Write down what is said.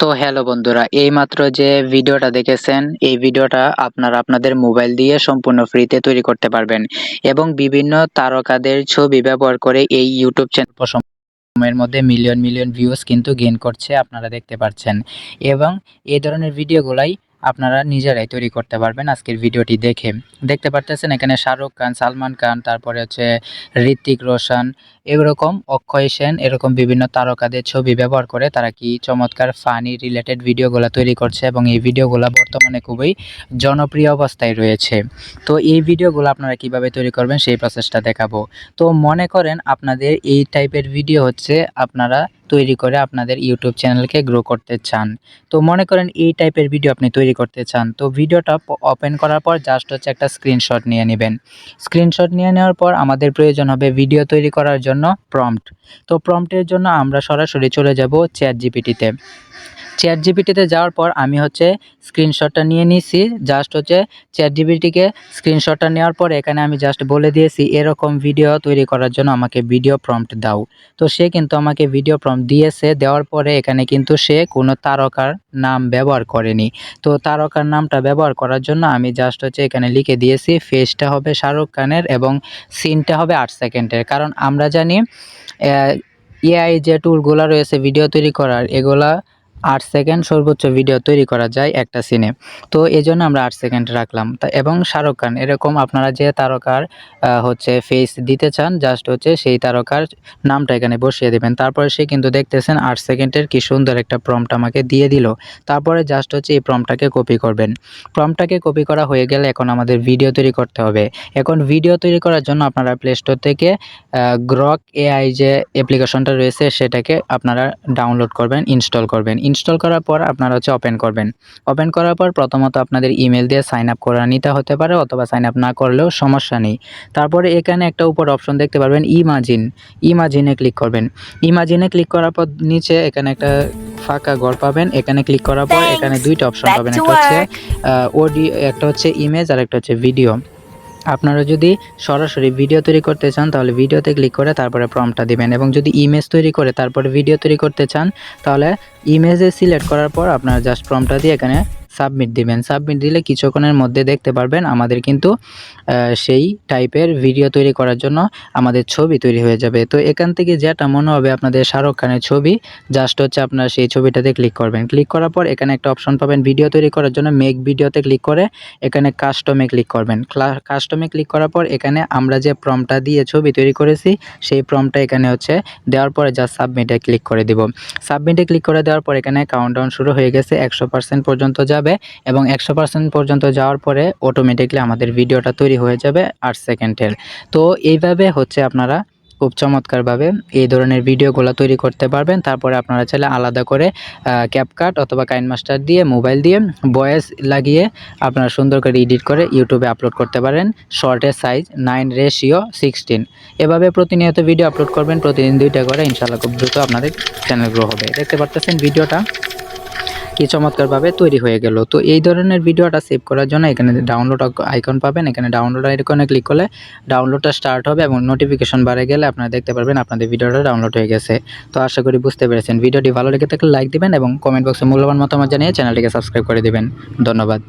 তো হ্যালো বন্ধুরা এইমাত্র যে ভিডিওটা দেখেছেন, এই ভিডিওটা আপনারা আপনাদের মোবাইল দিয়ে সম্পূর্ণ ফ্রিতে তৈরি করতে পারবেন এবং বিভিন্ন তারকাদের ছবি ব্যবহার করে এই ইউটিউব চ্যানেল সময়ের মধ্যে মিলিয়ন মিলিয়ন ভিউজ কিন্তু গেইন করছে আপনারা দেখতে পাচ্ছেন। এবং এই ধরনের ভিডিওগুলাই আপনারা নিজেরাই তৈরি করতে পারবেন আজকের ভিডিওটি দেখে। দেখতে পারতেছেন এখানে শাহরুখ খান, সালমান খান, তারপরে হচ্ছে ঋত্বিক রোশন এরকম অক্ষয় সেন, এরকম বিভিন্ন তারকাদের ছবি ব্যবহার করে তারা কি চমৎকার ফানি রিলেটেড ভিডিওগুলো তৈরি করছে এবং এই ভিডিওগুলো বর্তমানে খুবই জনপ্রিয় অবস্থায় রয়েছে। তো এই ভিডিওগুলো আপনারা কীভাবে তৈরি করবেন সেই প্রসেসটা দেখাবো। তো মনে করেন আপনাদের এই টাইপের ভিডিও হচ্ছে আপনারা তৈরি করে আপনাদের ইউটিউব চ্যানেলকে গ্রো করতে চান। তো মনে করেন এই টাইপের ভিডিও আপনি তৈরি করতে চান। তো ভিডিওটা ওপেন করার পর জাস্ট হচ্ছে একটা স্ক্রিনশট নিয়ে নেবেন। স্ক্রিনশট নিয়ে নেওয়ার পর আমাদের প্রয়োজন হবে ভিডিও তৈরি করার জন্য প্রম্পট তো প্রম্পটের জন্য আমরা সরাসরি চলে যাব চ্যাট জিপিটিতে চ্যাট জিপিটিতে যাওয়ার পর আমি হচ্ছে স্ক্রিনশটটা নিয়ে নিছি জাস্ট হচ্ছে চ্যাট জিপিটিকে স্ক্রিনশটটা নেওয়ার পর এখানে আমি জাস্ট বলে দিয়েছি, এরকম ভিডিও তৈরি করার জন্য আমাকে ভিডিও প্রম্পট দাও। তো সে কিন্তু আমাকে ভিডিও প্রম্পট দিয়েছে, দেওয়ার পরে এখানে কিন্তু সে কোনো তারকার নাম ব্যবহার করেনি। তো তারকার নামটা ব্যবহার করার জন্য আমি জাস্ট হচ্ছে এখানে লিখে দিয়েছি, ফেসটা হবে শাহরুখ খানের এবং সিনটা হবে আট সেকেন্ডের। কারণ আমরা জানি এআই যে টুলগুলো রয়েছে ভিডিও তৈরি করার, এগুলা আট সেকেন্ড সর্বোচ্চ ভিডিও তৈরি করা যায় একটা সিনে তো এই জন্য আমরা আট সেকেন্ড রাখলাম। এবং শাহরুখ খান, এরকম আপনারা যে তারকার হচ্ছে ফেস দিতে চান জাস্ট হচ্ছে সেই তারকার নামটা এখানে বসিয়ে দেবেন। তারপরে সে কিন্তু দেখতেছেন আট সেকেন্ডের কি সুন্দর একটা প্রমটা আমাকে দিয়ে দিল। তারপরে জাস্ট হচ্ছে এই প্রমটাকে কপি করবেন। প্রমটাকে কপি করা হয়ে গেলে এখন আমাদের ভিডিও তৈরি করতে হবে। এখন ভিডিও তৈরি করার জন্য আপনারা প্লে স্টোর থেকে গ্রক এআই যে অ্যাপ্লিকেশনটা রয়েছে, সেটাকে আপনারা ডাউনলোড করবেন ইনস্টল করবেন। ইনস্টল করার পর আপনারা হচ্ছে ওপেন করবেন। ওপেন করার পর প্রথমত আপনাদের ইমেল দিয়ে সাইন আপ করে নিতে হতে পারে অথবা সাইন আপ না করলেও সমস্যা নেই। তারপরে এখানে একটা উপর অপশন দেখতে পারবেন ইমাজিন ইমাজিনে ক্লিক করবেন। ইমাজিনে ক্লিক করার পর নিচে এখানে একটা ফাঁকা ঘর পাবেন। এখানে ক্লিক করার পর এখানে দুইটা অপশন পাবেন। একটা হচ্ছে অডিও একটা হচ্ছে ইমেজ আর একটা হচ্ছে ভিডিও আপনারা যদি সরাসরি ভিডিও তৈরি করতে চান, তাহলে ভিডিওতে ক্লিক করে তারপরে প্রমটা দিবেন এবং যদি ইমেজ তৈরি করে তারপরে ভিডিও তৈরি করতে চান, তাহলে ইমেজে সিলেক্ট করার পর আপনারা জাস্ট প্রমটা দিয়ে এখানে সাবমিট দিবেন। সাবমিট দিলে কিছুক্ষণের মধ্যে দেখতে পারবেন আমাদের কিন্তু সেই টাইপের ভিডিও তৈরি করার জন্য আমাদের ছবি তৈরি হয়ে যাবে। তো এখান থেকে যেটা মনে হবে আপনাদের শাহরুখ খানের ছবি জাস্ট হচ্ছে আপনারা সেই ছবিটাতে ক্লিক করবেন। ক্লিক করার পর এখানে একটা অপশন পাবেন ভিডিও তৈরি করার জন্য মেক ভিডিওতে ক্লিক করে এখানে কাস্টমে ক্লিক করবেন। কাস্টমে ক্লিক করার পর এখানে আমরা যে প্রমটা দিয়ে ছবি তৈরি করেছি, সেই প্রমটা এখানে হচ্ছে দেওয়ার পরে জাস্ট সাবমিটে ক্লিক করে দিব। সাবমিটে ক্লিক করে দেওয়ার পর এখানে কাউন্টডাউন শুরু হয়ে গেছে, একশো পার্সেন্ট পর্যন্ত যাবে। যাবে এবং একশো পার্সেন্ট পর্যন্ত যাওয়ার পরে অটোমেটিকলি আমাদের ভিডিওটা তৈরি হয়ে যাবে আট সেকেন্ডের। তো এইভাবে হচ্ছে আপনারা খুব চমৎকারভাবে এই ধরনের ভিডিওগুলো তৈরি করতে পারবেন। তারপরে আপনারা চাইলে আলাদা করে ক্যাপকাট অথবা কাইন মাস্টার দিয়ে মোবাইল দিয়ে ভয়েস লাগিয়ে আপনারা সুন্দর করে এডিট করে ইউটিউবে আপলোড করতে পারেন। শর্টের সাইজ নাইন রেশিও সিক্সটিন এভাবে প্রতিনিয়ত ভিডিও আপলোড করবেন, প্রতিদিন দুইটা করে। ইনশাল্লাহ খুব দ্রুত আপনাদের চ্যানেল গ্রো হবে। দেখতে পারতেছেন ভিডিওটা? কি চমৎকারভাবে তৈরি হয়ে গেল। তো এই ধরনের ভিডিওটা সেভ করার জন্য এখানে ডাউনলোড আইকন পাবেন। এখানে ডাউনলোড আইকনে ক্লিক করলে ডাউনলোডটা স্টার্ট হবে এবং নোটিফিকেশন বাড়ে গেলে আপনারা দেখতে পারবেন আপনাদের ভিডিওটা ডাউনলোড হয়ে গেছে। তো আশা করি বুঝতে পেরেছেন। ভিডিওটি ভালো লেগে থাকলে লাইক দিবেন এবং কমেন্ট বক্সে মূল্যবান মতামত জানিয়ে চ্যানেলটিকে সাবস্ক্রাইব করে দিবেন। ধন্যবাদ।